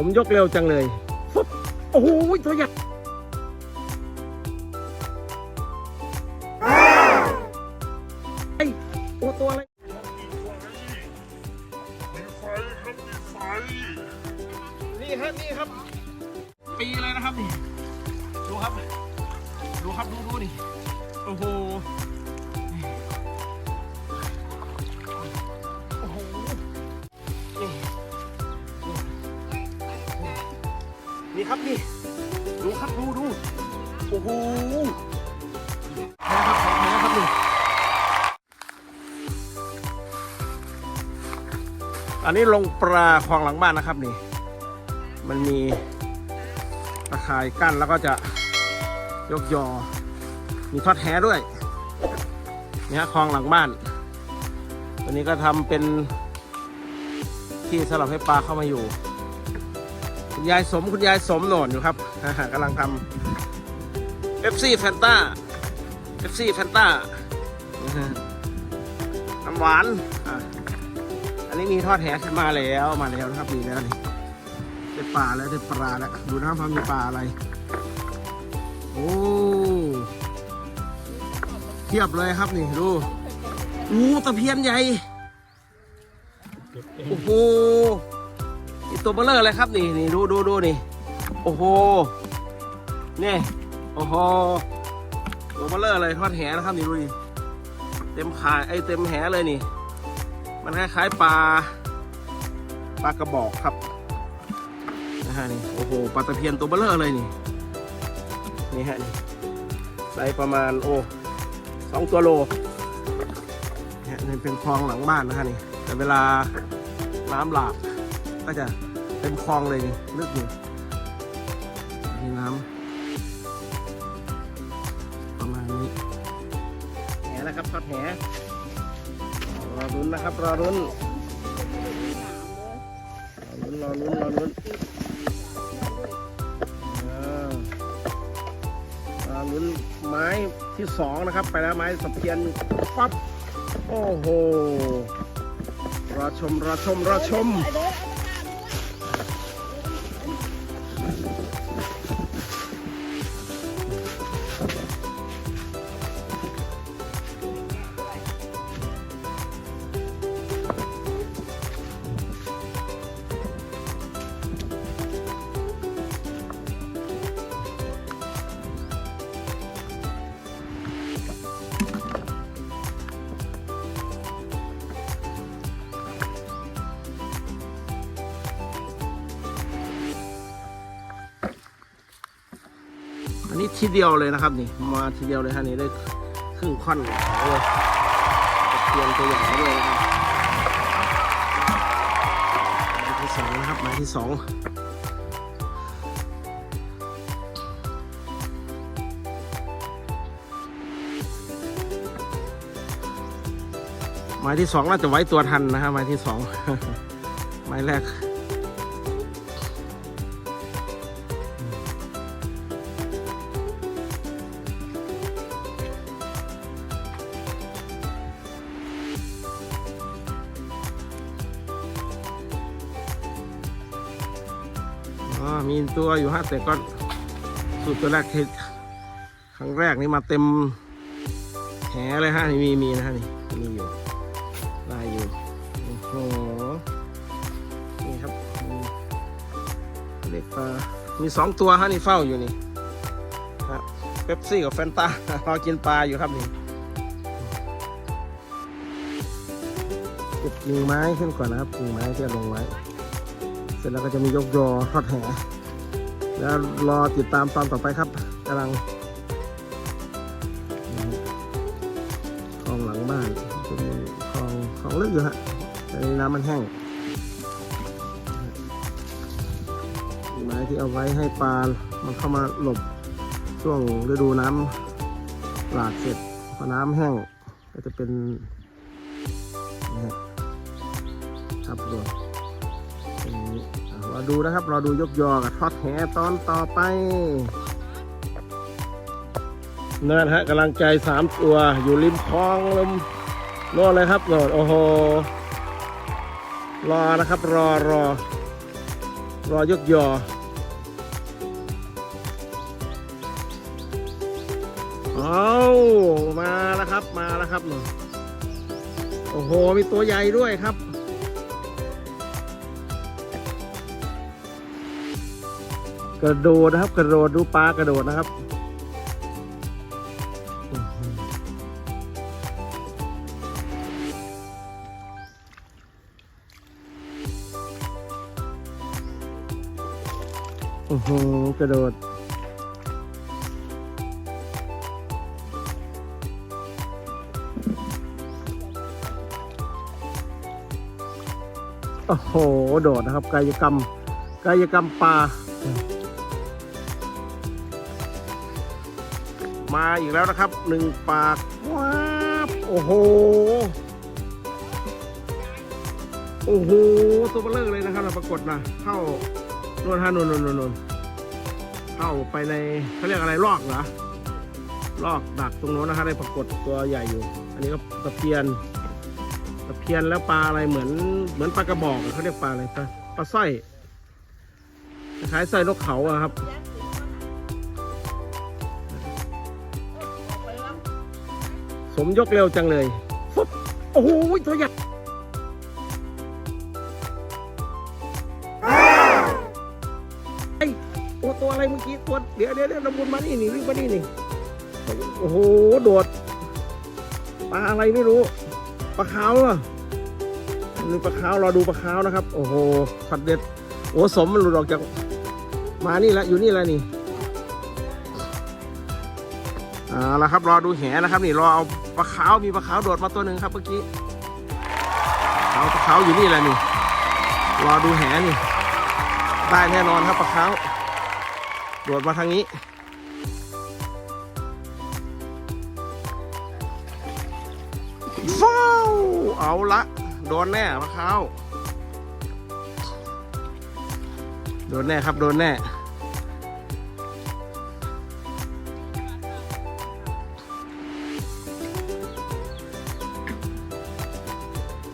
ผมยกเร็วจังเลยฟึบโอ้โหตัวใหญ่ ครับนี่ดูครับดูดูโอ้โหแพ้ครับของแพ้ครับนี่อันนี้ลงปลาคลองหลังบ้านนะครับนี่ มันมีตะข่ายกั้นแล้วก็จะยกยอ มีทอดแหด้วยนี่ฮะคลองหลังบ้านตัวนี้ก็ทำเป็นที่สำหรับให้ปลาเข้ามาอยู่ คุณยายสมคุณยายสมโหนนอยู่ครับอ่าฮะกำลังทำเอฟซีแฟนตาเอฟซีแฟนตาน้ำหวานอันนี้มีทอดแหขึ้นมาแล้วมาแล้วนะครับมีแล้วนี่ได้ปลาแล้วได้ปลาแล้วดูนะครับมีปลาอะไร โอ้เทียบเลยครับนี่ดูงูตะเพียนใหญ่โอ้โห ตัวเบลเลอร์เลยครับนี่นี่ดูดูดูนี่โอ้โหนี่โอ้โหตัวเบลเลอร์เลยทอดแหนะครับนี่ดูดิเต็มขายไอเต็มแหเลยนี่ มันคล้ายๆปลาปลากระบอกครับนะฮะนี่โอ้โหปลาตะเพียนตัวเบลเลอร์เลยนี่นี่ฮะนี่ไซส์ประมาณโอ้สองตัวโลนี่ฮะนี่เป็นคลองหลังบ้านนะฮะนี่แต่เวลาน้ำหลาก ก็จะเต็มคลองเลยนี่ลึกอยู่นี่น้ำประมาณนี้แหนะครับทอดแหรอรุ้นนะครับรอรุ้นรอรุ้นรอรุ้นรอรุ้นอ่าลุ้นไม้ที่สองนะครับ ไปแล้วไม้สะเพียนปั๊บโอ้โหรอชมรอชมรอชม ทีเดียวเลยนะครับนี่มาทีเดียวเลยฮะนี่ได้ครึ่งค่อนโอ้ยตะเพียนตัวใหญ่ด้วยนะครับไม้ที่สองนะครับไม้ที่สองไม้ที่สองน่าจะไว้ตัวทันนะครับไม้ที่สองไม้แรก ตัวอยู่ฮะแต่ก็สูตรตัวแรกครั้งแรกนี่มาเต็มแหเลยฮะนี่มีมีนะฮะนี่มีอยู่ลายอยู่โอ้โหนี่ครับเล็กปลามีสองตัวฮะนี่เฝ้าอยู่นี่ฮะเป๊ปซี่กับแฟนตารอกินปลาอยู่ครับนี่เก็บกิ่งไม้ขึ้นก่อนนะครับกิ่งไม้ที่ลงไว้ เสร็จแล้วก็จะมียกยอทอดแห แล้วรอติดตามตอนต่อไปครับกำลังคลองหลังบ้านเป็นคลองคลองลึกอยู่ฮะแต่นี้น้ำมันแห้งไม้ที่เอาไว้ให้ปลามันเข้ามาหลบช่วงฤดูน้ำหลากเสร็จพอน้ำแห้งก็จะเป็นนะครับรวมตรงนี้ อะรอดูนะครับ รอดูยกยอกับทอดแหตอนต่อไปนั่นฮะกำลังใจสามตัวอยู่ริมคลองลมโน่นเลยครับโน่นโอ้โหรอนะครับรอรอ รอยกยอเอามาแล้วครับมาแล้วครับหนูโอ้โห มีตัวใหญ่ด้วยครับ กระโดดนะครับ กระโดดดูปลากระโดดนะครับโอ้โหกระโดดโอ้โห โดดนะครับ กายกรรม กายกรรมปลา มาอีกแล้วนะครับหนึ่งปากว้าบโอ้โห โอ้โหตัวเบลเลอร์เลยนะครับเราปรากฏนะเข้านวลฮานนนนนนเข้าไปในเขาเรียกอะไรลอกเหรอลอกดักตรงโน้นนะครับได้ปรากฏตัวใหญ่อยู่ อันนี้ก็ตะเพียนตะเพียนแล้วปลาอะไรเหมือนเหมือนปลากระบอกเขาเรียกปลาอะไรปลาปลาสร้อยคล้ายสร้อยนกเขาอะครับ สมยกเร็วจังเลยฟุบโอ้โหตัวใหญ่ไอ้โอ้ตัวอะไรเมื่อกี้ตัวเดี๋ยวเดี๋ยวเดี๋ยวระบุนมานี่นี่วิ่งมานี่นี่โอ้โหโดดปลาอะไรไม่รู้ปลาขาวเหรอนี่ปลาขาวรอดูปลาขาวนะครับ โอ้โหสัตว์เด็ดโอ้สมมันหลุดออกจากมานี่ละอยู่นี่ละนี่ อ่าแล้วครับรอดูแหนะครับ นี่รอเอาปลาขาวมีปลาขาวโดดมาตัวหนึ่งครับเมื่อกี้เอาปลาขาวอยู่นี่แหละนี่รอดูแหนี่ได้แน่นอนครับปลาขาวโดดมาทางนี้ว้าวเอาละโดนแน่ปลาขาวโดนแน่ครับโดนแน่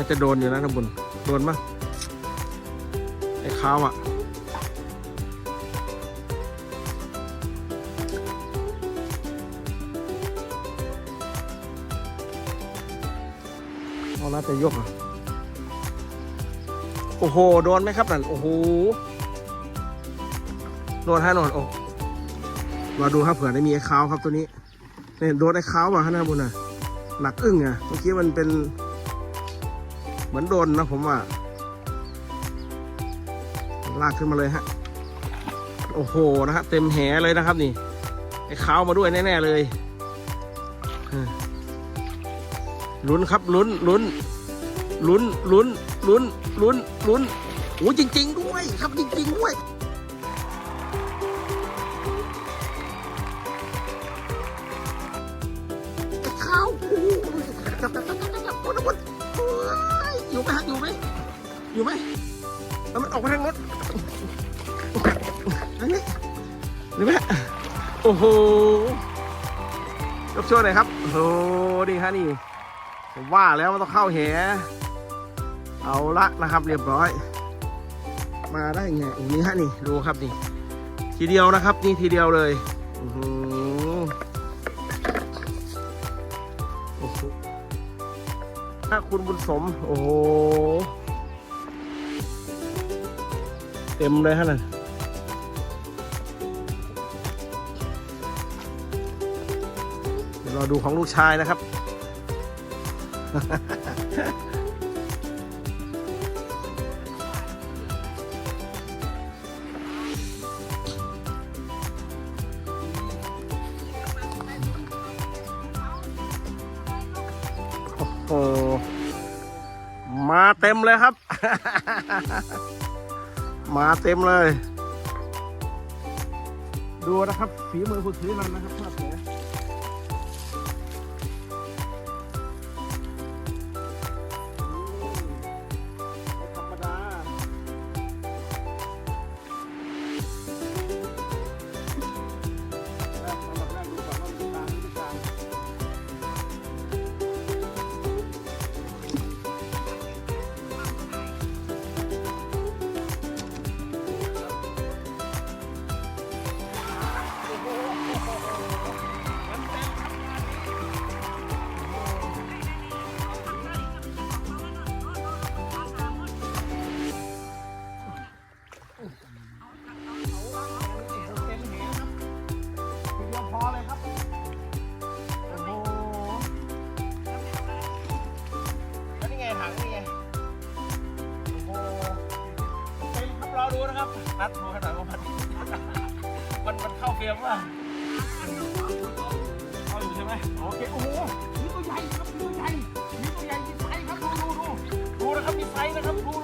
น่าจะโดนอยู่นะน้ำบุญโดนมั้ยไอ้ขาวอะเอาละแต่ยกอะโอ้โห โดนไหมครับนั่นโอ้โหโดนฮะโดนโอ้มาดูครับเผื่อได้มีไอ้ขาวครับตัวนี้เนี่ยโดนไอ้ขาวป่ะฮะน้ำบุญอะหนักอึ้งอะเมื่อกี้มันเป็น เหมือนโดนนะผมว่า ลากขึ้นมาเลยฮะ โอ้โหนะฮะเต็มแหเลยนะครับนี่ ไอ้ขาวมาด้วยแน่ ๆ เลยลุ้นครับลุ้นลุ้นลุ้นลุ้นลุ้นลุ้นลุ้นโอ้จริง ๆ ด้วยครับจริง ๆ ด้วย อยู่ไหมฮะอยู่ไหมอยู่ไหมแล้วมันออกมาทางรถทางนี้หรือไหมโอ้โหยกช่วยหน่อยครับโอ้โหนี่ฮะนี่ผมว่าแล้วมันต้องเข้าแหเอาละนะครับเรียบร้อย มาได้ไงอ้นี่ฮะนี่ดูครับนี่ ทีเดียวนะครับ นี่ทีเดียวเลยอือ ถ้าคุณบุญสม โอ้โห เต็มเลยฮะน่ะเดี๋ยวรอดูของลูกชายนะครับ เต็มเลยครับ มาเต็มเลย ดูนะครับฝีมือผู้ถือมันนะครับภาพแผ นะ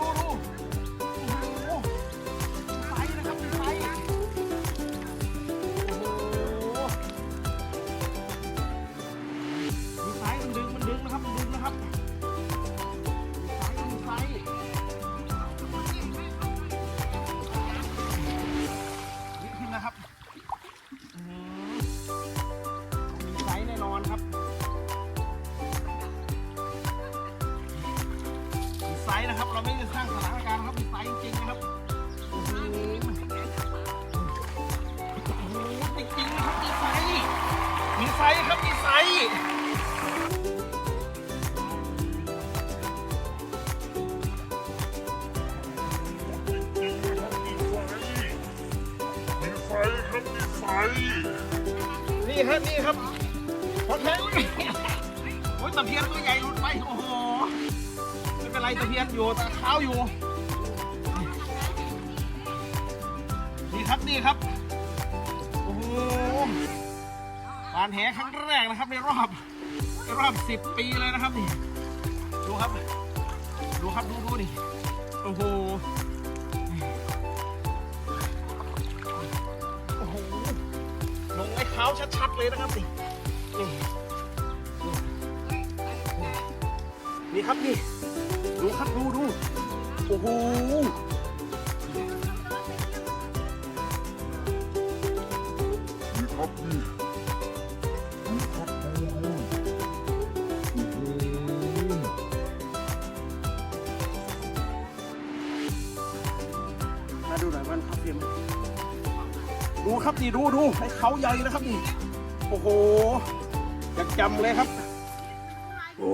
ปานแหครั้งแรกนะครับ ในรอบในรอบสิบปีเลยนะครับนี่ดูครับ ดูครับดูดูนี่โอ้โหโอ้โหลงไอ้เท้าชัดๆเลยนะครับนี่นี่นี่ครับนี่ดูครับดูดูโอ้โหมา ดูหน่อยมันครับดูครับนี่ดูดูไอ้เขาใหญ่นะครับนี่ โอ้โหอยากจำเลยครับ โอ้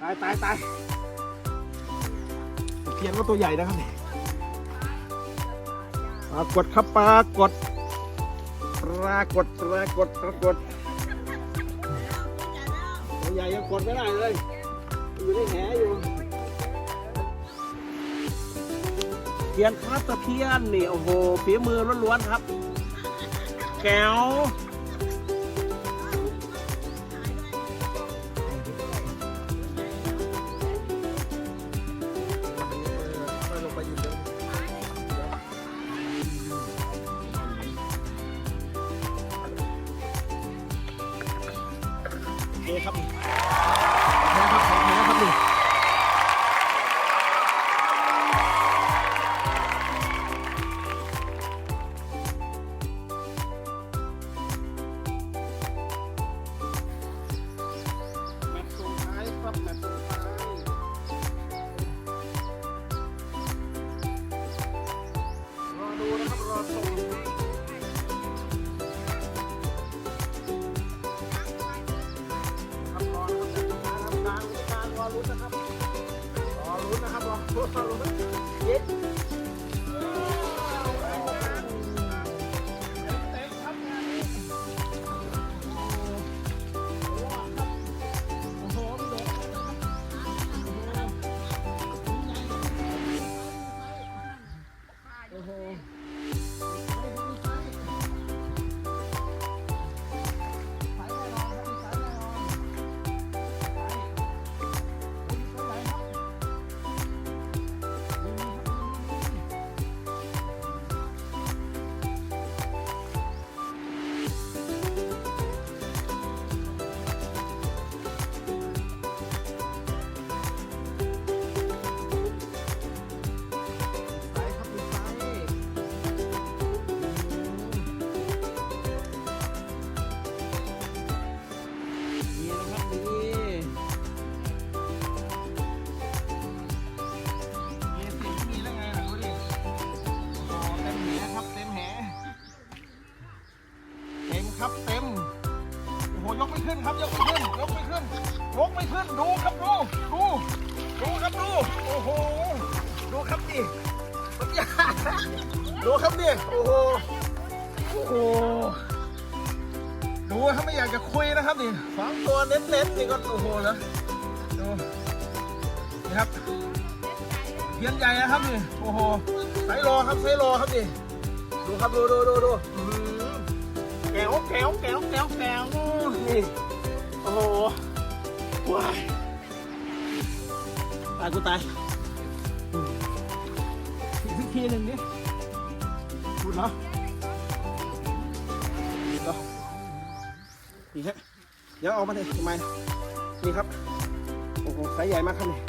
ตายตายตายเพียนก็ตัวใหญ่นะครับนี่ปรากฏครับปรากฏปรากฏปรากฏปรากฏตัวใหญ่ยังกดไม่ได้เลย อยู่ในแหอยู่ พียนครับตะเพียนนี่โอ้โหฝีมือล้วนๆครับ แก้ว ดูครับดิโอ้โหโอ้โหดูถ้าไม่อยากจะคุยนะครับนี่สองตัวเน้นๆนี่ก็โอ้โหแล้วดูนี่ครับเพียนใหญ่นะครับนี่โอ้โหไซไซส์รอครับไซส์รอครับนี่ดูครับดูดูดูดูแก้วแก้วแก้วแก้วแก้วนี่โอ้โหว้ายตายกูตาย ทีหนึ่งดิพูดเนาะนี่ก็นี่ฮะเดี๋ยวเอามาเลยทำไมนี่ครับ โอ้โหไซส์ใหญ่มากครับนี่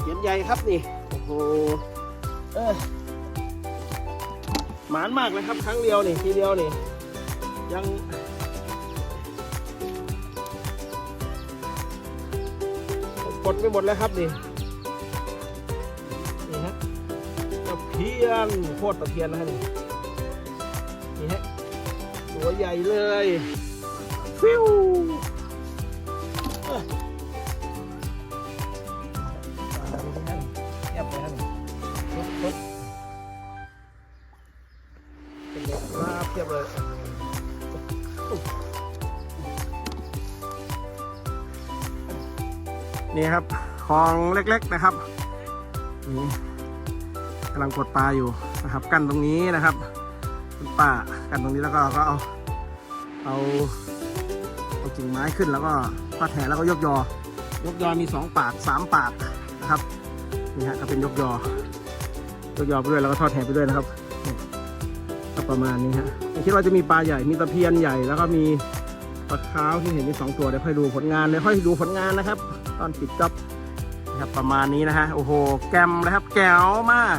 เขียนใหญ่ครับนี่ โอ้โห เออหมานมากเลยครับ ครั้งเดียวนี่ ทีเดียวนี่ ยัง กดไปหมดแล้วครับนี่นี่ฮะตะเพียนโคตรตะเพียนนะฮะนี่นี่ฮะตัวใหญ่เลยฟิวเอ้อเทียบเลยครับรถรถเป็นเล็กมากเทียบเลย นี่ครับคลองเล็ก ๆนะครับนี่กำลังกดปลาอยู่นะครับ กันตรงนี้นะครับคุณป้ากันตรงนี้แล้วก็ก็เอาเอาเอากิ่งไม้ขึ้นแล้วก็ทอดแหแล้วก็ยกยอยกยอมีสองปากสามปากนะครับนี่ฮะก็เป็นยกยอยกยอไปด้วยแล้วก็ทอดแหไปด้วยนะครับก็ประมาณนี้ฮะคิดว่าจะมีปลาใหญ่มีตะเพียนใหญ่แล้วก็มีปลาขาวที่เห็นมีสองตัวเดี๋ยวค่อยดูผลงานเดี๋ยวค่อยดูผลงานนะครับ อนปิดจ็อบนะครับประมาณนี้นะฮะโอ้โห แกมนะครับแก้วมาก